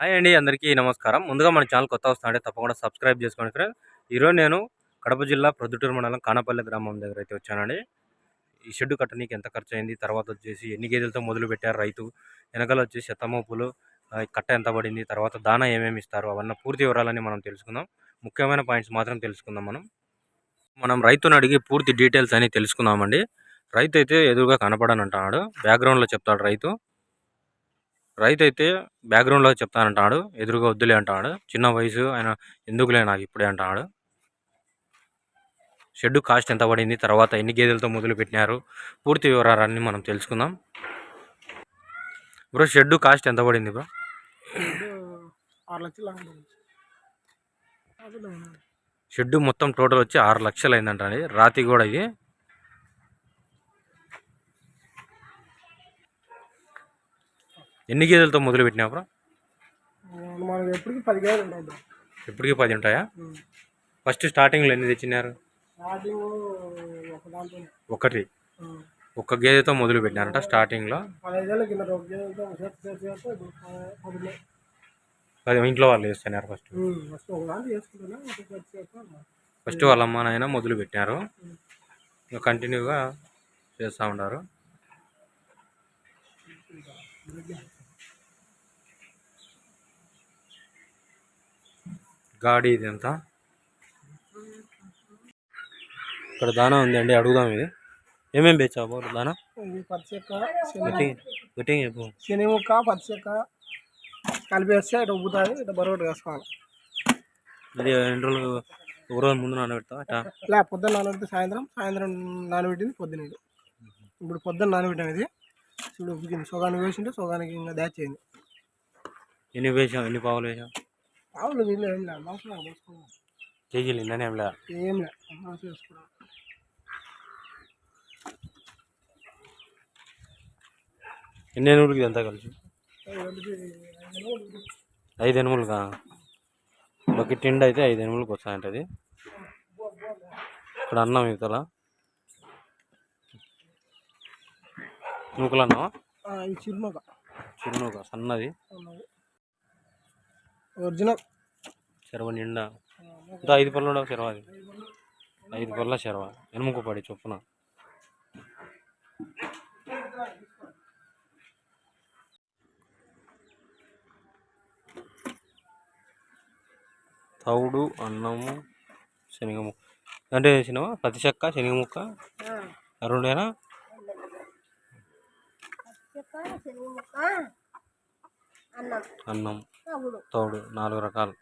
Hi అండి అందరికీ నమస్కారం. ముందుగా మన ఛానల్ కొత్త వస్తుందంటే తప్పకుండా సబ్స్క్రైబ్ చేసుకోండి ఫ్రెండ్స్. ఈరోజు నేను కడప జిల్లా ప్రొద్దుటూరు మండలం కానపల్లి గ్రామం దగ్గర అయితే వచ్చానండి. ఈ షెడ్ కట్టడానికి ఎంత ఖర్చు అయింది తర్వాత వచ్చేసి ఎన్ని గేదెలతో మొదలు పెట్టారు రైతు వెనకాల వచ్చేసి ఎత్తమోపులు కట్ట ఎంత పడింది తర్వాత దానా ఏమేమి ఇస్తారు అవన్నీ పూర్తి వివరాలని మనం తెలుసుకుందాం. ముఖ్యమైన పాయింట్స్ మాత్రం తెలుసుకుందాం మనం. మనం రైతుని అడిగి పూర్తి డీటెయిల్స్ అని తెలుసుకుందామండి. రైతు అయితే ఎదురుగా కనపడని అంటున్నాడు బ్యాక్గ్రౌండ్లో చెప్తాడు రైతు. రైతు అయితే బ్యాక్గ్రౌండ్లో చెప్తానంటాడు ఎదురుగా వద్దులే అంటాడు చిన్న వయసు ఆయన ఎందుకులే నాకు ఇప్పుడే అంటాడు. షెడ్ కాస్ట్ ఎంత పడింది తర్వాత ఎన్ని గేదెలతో మొదలు పెట్టినారు పూర్తి వివరాలన్నీ మనం తెలుసుకుందాం. బ్రో షెడ్ కాస్ట్ ఎంత పడింది బ్రో? ఇప్పుడు ఆరు లక్షలు అయింది. అసలు షెడ్ మొత్తం టోటల్ వచ్చి ఆరు లక్షలు అయిందంటండి రాతి కూడా ఇది. ఎన్ని గేదెలతో మొదలు పెట్టినా బ్రో ఎప్పటికి పది గేదెలు ఉంటాయి బ్రో. ఇప్పటికీ పది ఉంటాయా? ఉం. ఫస్ట్ స్టార్టింగ్లో ఎన్ని తెచ్చినారు? ఒకటి. ఒక్క గేదెతో మొదలు పెట్టినారంట స్టార్టింగ్లో పది ఇంట్లో వాళ్ళు చేస్తున్నారు ఫస్ట్. ఫస్ట్ వాళ్ళ అమ్మ నాయన మొదలు పెట్టినారు కంటిన్యూగా చేస్తూ ఉన్నారు. గాడి ఇది ఎంత? ఇక్కడ దానా ఉంది అండి అడుగుదాం ఇది. ఏమేమి బేచావు బాబు దానా? శని ముక్క పచ్చి చెక్క కలిపి వేస్తే ఇటు ఉబ్బుతుంది ఇటు బరువు వేసుకోవాలి ఇది రెండు రోజులు ఒక రోజు ముందు నానబెడతావా అట్టా లే పొద్దున్న నానబెడితే సాయంత్రం సాయంత్రం నానబెట్టింది పొద్దున ఇది ఇప్పుడు పొద్దున్న నానబెట్టాం ఇది. చూడు ఉబ్బింది సగానికి వేసింటే సగానికి ఇంకా దాచేయింది ఎన్ని వేసాం ఎన్ని పావులు వేసాం ఆవులు వీళ్ళు ఏం లేదు కేజీలు లేదు ఎన్ని ఇదంతా కలిసి? ఐదు ఎనుములుగా బకెట్ నిండా అయితే ఐదు ఎనుములకు వస్తాయంటది ఇక్కడ అన్నం ఇతల నూకలు అన్నమా ఈ చిరునొక చిరునూక సన్నది. ఒరిజినల్. చెరవ నిండా. ఇంకా ఐదు పళ్ళు ఉండవు చెరవ అది. ఐదు పళ్ళ చెరవ. ఎనుముకు పడి చొప్పున. తౌడు అన్నము శనగ ముక్క? అంటే సినిమా పత్తి చెక్క శనగ ముక్క రెండేనా అన్నం. తౌడు నాలుగు రకాలు.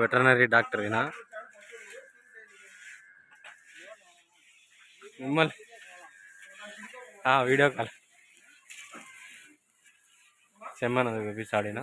వెటర్నరీ డాక్టర్ ఈయన మిమ్మల్ని వీడియో కాల్. చెమ్మన చూపిస్తాడినా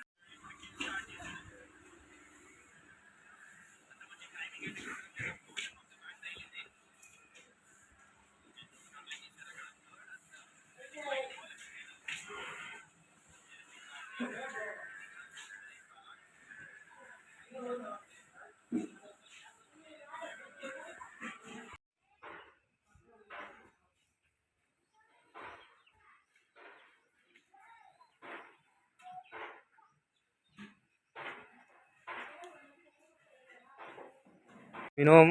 మినిమం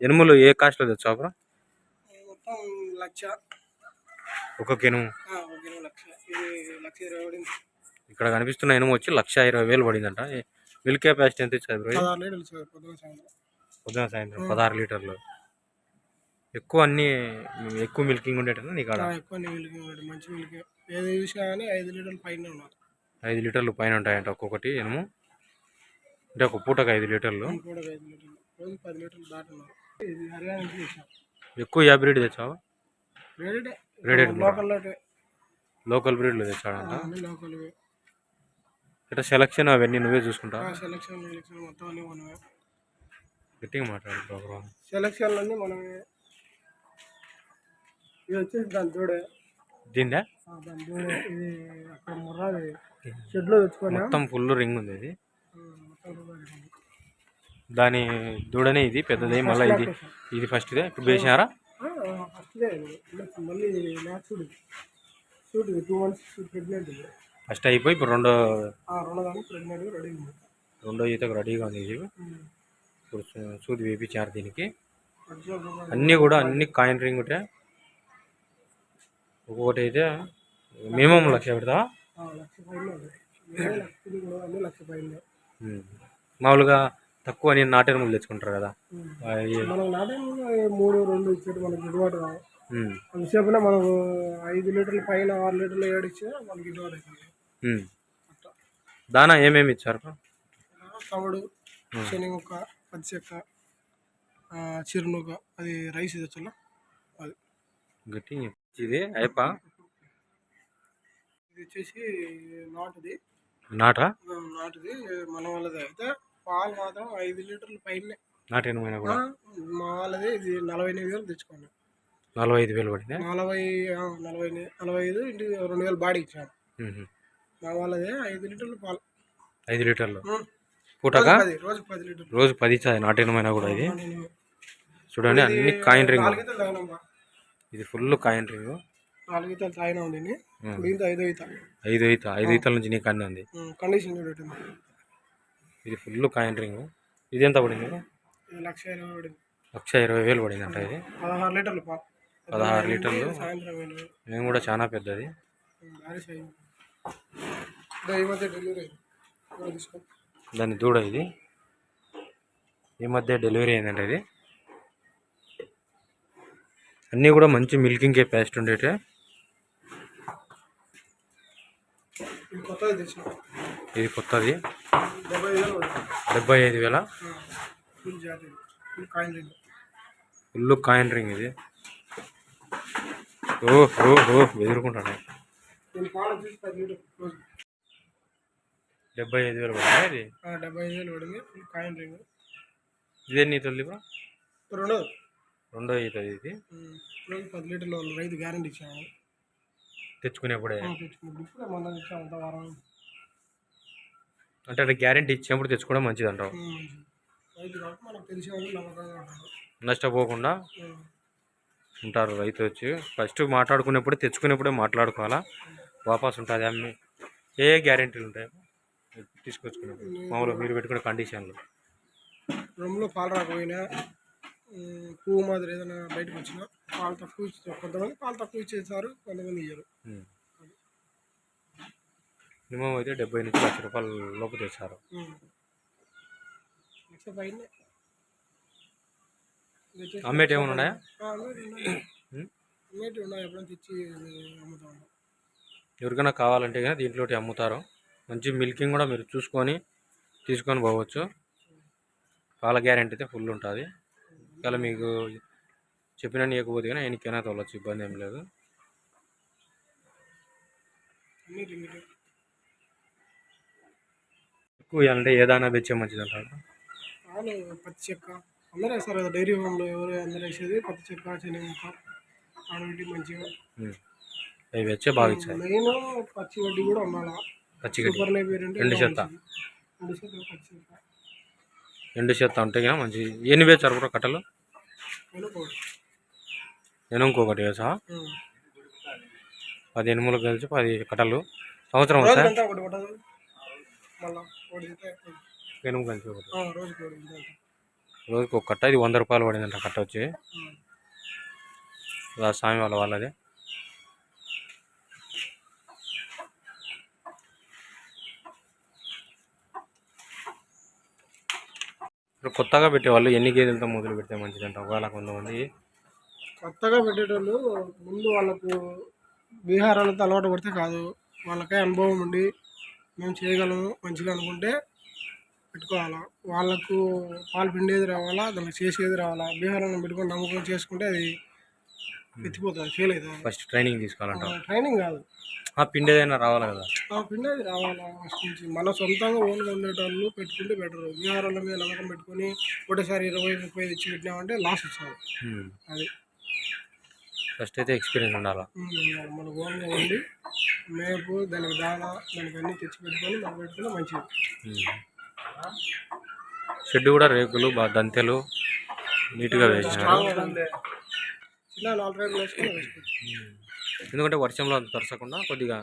ఎనుములు ఏ కాస్ట్లో తెచ్చావు బ్రో? మొత్తం లక్ష. ఒక్కొక్క ఎనుము ఇక్కడ కనిపిస్తున్న ఎనుము వచ్చి లక్ష ఇరవై వేలు పడిందంట. మిల్క్ కెపాసిటీ ఎంత ఇచ్చారు బ్రో? పొద్దున సాయంత్రం. పదహారు లీటర్లు. ఎక్కువ అన్ని ఎక్కువ మిల్కింగ్ ఉండేటట్టు నీకు ఎక్కువ మంచి ఏది చూసినా కానీ ఐదు లీటర్లు పైన ఉన్నారు ఐదు లీటర్లు పైన ఉంటాయంట ఒక్కొక్కటి ఎనుము. అంటే ఒక పూటకు ఐదు లీటర్లు. కూడా ఐదు లీటర్లు. రోజు పది లీటర్లు దాటున్నారు ఇది హర్యానా నుంచి తెచ్చాం ఎక్కువ యా బ్రీడ్ తెచ్చావా? లోకల్ లోకల్ బ్రీడ్లు తెచ్చాడంట లోకల్ ఇట్లా సెలక్షన్ అవన్నీ నువ్వే చూసుకుంటావా? సెలక్షన్ సెలక్షన్ మొత్తం అన్ని మనమే. గట్టిగా మాట్లాడు అన్నీ మనమే. ఇది వచ్చేసి దాని దూడే. దీందా? ఆ, దాని దూడే. ఇది అక్కడ ముర్రాది. షెడ్లో తెచ్చుకున్నా. మొత్తం ఫుల్ రింగ్ ఉంది ఇది. మొత్తం. దాని దూడనే ఇది పెద్దది మళ్ళీ ఇది. ఇది ఫస్ట్ ఇదే. ఇప్పుడు వేసినారా ఫస్ట్ అయిపోయి ఇప్పుడు రెండో రెండో ఈతకు రెడీగా ఉంది ఇది. ఇప్పుడు సూది వేపించారు దీనికి. అన్నీ కూడా అన్ని కాయిన్ రింగ్ ఉంటాయి ఒక్కొక్కటి అయితే మినిమం లక్ష ఉమ్. మామూలుగా తక్కువ నేను నాటు ఎనుములు తెచ్చుకుంటారు కదా. మనం నాటే మూడు రెండు ఇచ్చేది మనకి గిట్టుబాటు. అంతసేపున మనకు ఐదు లీటర్ల పైన ఆరు లీటర్లు ఏడు ఇచ్చినా మనకి గిట్టుబాటు అవుతుంది. దానా ఏమేమి ఇచ్చారు? తవుడు శనగముక్క పచ్చిచెక్క చిరునుక అది రైస్ ఇది వచ్చా అది. గట్టి ఇది అయిపా? ఇది వచ్చేసి నాటుది. నాటా? నాటుది మన వాళ్ళది అయితే పాలు మాత్రం ఐదు లీటర్ల పైన. నాటు ఎనుమైనా కూడా? మా వాళ్ళది ఇది నలభై ఎనిమిది వేలు తెచ్చుకోండి నలభై ఐదు వేలు పడిందా? నలభై నలభై నలభై ఐదు ఇంటి రెండు వేలు బాడీ ఇచ్చాను. మా వాళ్ళది ఐదు లీటర్లు పాలు. ఐదు లీటర్లు. పూటగా రోజు పది లీటర్లు. రోజు పది ఇచ్చాది నాటు ఎనుమైనా కూడా ఇది? చూడండి అన్ని కాయిన్ రింగ్. ఇది ఫుల్ కాయిన్ రింగ్. నాలుగైతే తాగినా ఉంది ఇప్పుడు ఇంత ఐదో ఈత. ఐదు ఈత ఐదు ఈతల నుంచి నీకు అన్నీ ఉంది కండిషన్ చూడండి ఇది ఫుల్ కాయిన్ రింగ్ ఇది ఎంత పడింది? లక్ష ఇరవై పడింది. లక్ష ఇరవై వేలు పడింది అంట ఇది. పదహారు లీటర్లు పదహారు మేము కూడా చాలా పెద్దది. దాని దూడ ఇది. ఈ మధ్య డెలివరీ అయిందంట ఇది. అన్నీ కూడా మంచి మిల్కింగ్ కెపాసిటీ ఉండేటే ఇది కొత్తది డెబ్బై ఐదు వేల? Full coin ring. ఇది. ఓ ఓ ఓ ఎదుర్కొంటాను. డెబ్బై ఐదు వేలు పడిందా ఇది? డెబ్బై ఐదు వేలు పడింది ఫుల్ కాయిన్ రింగ్. ఇదే నీ తల్లి బ్రో? రెండోది. రెండో అవుతుంది ఇది. పది లీటర్లు రైతు గ్యారంటీ ఇచ్చాము. తెచ్చుకునేప్పుడే. ఇప్పుడే వారం. అంటే అక్కడ గ్యారంటీ ఇచ్చినప్పుడు తెచ్చుకోవడం మంచిది అంటావు ఉమ్, రైతు కాబట్టి మనకు తెలిసే వాళ్ళు నమ్మకంగా ఉంటారు నష్టపోకుండా ఉంటారు రైతు వచ్చి. ఫస్ట్ మాట్లాడుకునేప్పుడు తెచ్చుకునేప్పుడే మాట్లాడుకోవాలా? వాపస్ ఉంటుంది అమ్మి. ఏ గ్యారెంటీలు ఉంటాయి? తీసుకొచ్చుకునేప్పుడు. మామూలుగా మీరు పెట్టుకునే కండిషన్లు. రొమ్ములో పాలు రాకపోయినా పువ్వు మాదిరి ఏదైనా బయటకు వచ్చినా పాలు తక్కువ ఇచ్చి కొంతమంది పాలు తక్కువ ఇచ్చేస్తారు కొంతమంది ఇయ్యరు. మినిమం అయితే డెబ్బై నుంచి లక్ష రూపాయల లోపు తెచ్చారు. లక్ష పైన. అమ్మేటి ఏమైనా ఉన్నాయా? అమ్మేటి ఉన్నాయి. ఎప్పుడైనా తెచ్చి అమ్ముతా ఎవరికైనా కావాలంటే కానీ దీంట్లోటి అమ్ముతారు. మంచి మిల్కింగ్ కూడా మీరు చూసుకొని తీసుకొని పోవచ్చు. పాల గ్యారెంటీ అయితే ఫుల్ ఉంటుంది. ఇలా మీకు చెప్పిన ఇవ్వకపోతే కానీ ఎన్నికైనా తోలచ్చు ఇబ్బంది ఏం లేదు. ఎక్కువ ఇవ్వాలంటే ఏదైనా తెచ్చే మంచిది అంటారు పత్తి చెక్క. అందరూ వేస్తారు కదా డైరీ ఫామ్లో ఎవరు అందరూ వేసేది పత్తి చెక్క ఆడబెట్టి మంచిగా. అవి వచ్చే బాగా ఇచ్చాయి మెయిన్ పచ్చి వడ్డీ కూడా ఉండాలా నైపేర్ అంటే రెండు చెత్త. రెండు చెత్త పచ్చి చెక్క. ఎండు చేత ఉంటే కానీ మంచి ఎన్ని వేచారు కూడా కట్టలు? నేను ఇంకొకటి వేసా? పది ఎనిమిది కలిసి పది కట్టలు. సంవత్సరం. ఎనుము కలిసి ఒకటి. రోజుకి ఒక కట్ట ఇది వంద రూపాయలు పడిందంట కట్ట వచ్చి. స్వామి వాళ్ళ వాళ్ళది. ఇప్పుడు కొత్తగా పెట్టేవాళ్ళు ఎన్ని గేదెలతో మొదలు పెడితే మంచిదంట ఒకవేళ కొంతమంది? కొత్తగా పెట్టేటోళ్ళు ముందు వాళ్ళకు విహారాలతో అలవాటు పడితే కాదు. వాళ్ళకే అనుభవం ఉండి మేము చేయగలము మంచిగా అనుకుంటే పెట్టుకోవాలా. వాళ్ళకు పాలు పిండేది రావాలా దానికి చేసేది రావాలా? బీహారాలను పెట్టుకొని నమ్మకం చేసుకుంటే అది ఎత్తిపోతుంది ఫెయిల్ అవుతుంది ఫస్ట్ ట్రైనింగ్ తీసుకోవాలంట ట్రైనింగ్ కాదు. ఆ పిండేదైనా రావాలి కదా? ఆ పిండేది రావాలా ఫస్ట్ నుంచి. మన సొంతంగా ఓన్గా ఉండేటోళ్ళు పెట్టుకుంటే బెటర్. బీహారాల మీద నమ్మకం పెట్టుకొని ఒకటేసారి ఇరవై ముప్పై తెచ్చి పెట్టినామంటే లాస్ వస్తుంది. అది. ఫస్ట్ అయితే ఎక్స్పీరియన్స్ ఉండాలా? మన ఓన్గా ఉండి మేపు దానికి దాన దానికి అన్ని తెచ్చి పెట్టుకొని మనం పెట్టుకుని మంచిది. షెడ్ కూడా రేకులు దంతెలు నీట్గా వేసినారు? నాలుగు రేట్లు వేసుకొని వేసుకోవచ్చు. ఎందుకంటే వర్షంలో అంత తరచకుండా కొద్దిగా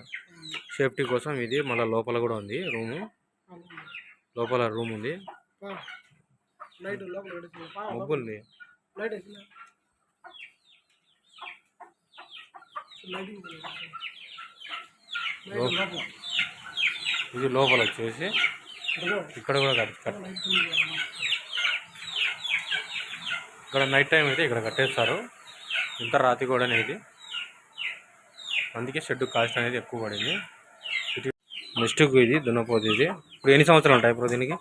సేఫ్టీ కోసం ఇది మళ్ళీ లోపల కూడా ఉంది రూము. లోపల రూమ్ ఉంది. లోపల. ఉంది. ఇది లోపల వచ్చేసి ఇక్కడ కూడా కట్. ఇక్కడ నైట్ టైం అయితే ఇక్కడ కట్టేస్తారు. ఇంత రాతి కూడా ఇది అందుకే షెడ్ కాస్ట్ అనేది ఎక్కువ పడింది. ఇటు నెక్స్ట్ ఇది దున్నపోతు ఇది. ఇప్పుడు ఎన్ని సంవత్సరాలు ఉంటాయి ఇప్పుడు దీనికి?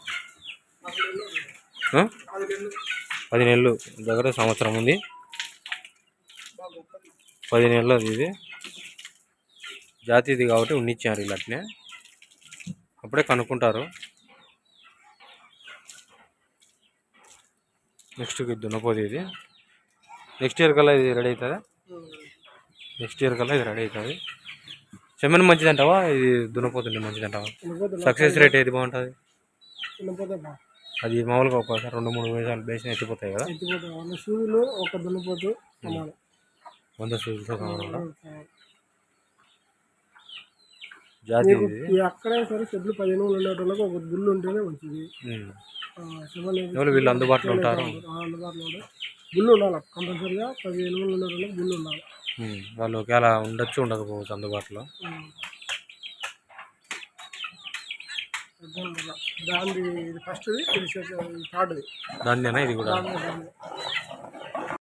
పది నెలలు. దగ్గర సంవత్సరం ఉంది. పది నెలలు అది ఇది. కాబట్టి ఉండిచ్చారు ఇలాంటినే అప్పుడే కనుక్కుంటారు. నెక్స్ట్ ఇది దున్నపోదు ఇది. నెక్స్ట్ ఇయర్ కల్లా ఇది రెడీ అవుతుందా. నెక్స్ట్ ఇయర్ కల్లా ఇది రెడీ అవుతుంది. సెమెన్ మంచిదంటావా? ఇది దున్నపోతుండే మంచిదంటావా? వెళ్ళిపోతే సక్సెస్ రేట్ ఏది బాగుంటుంది? అది మామూలుగా ఒకసారి రెండు మూడు వేసాలు బేసిన ఎత్తిపోతాయి కదా. వంద షూలు ఒక దున్నపోతు వంద సూదులతో కావాలి. జాతి అక్కడే సరే షెడ్లు పదిహేను ఉండేటోళ్ళకి ఒక గుళ్ళు ఉంటేనే మంచిది. ఎవరు వీళ్ళు అందుబాటులో ఉంటారు? అందుబాటులో గుళ్ళు ఉండాలి. కంపల్సరీగా పదిహేను ఉండేటోళ్ళకి గుళ్ళు ఉండాలి. వాళ్ళు ఒకవేళ ఉండొచ్చు ఉండకపోవచ్చు అందుబాటులో. దానిది ఇది ఫస్ట్ది ఇది థర్డ్ది దానిదేనా ఇది కూడా.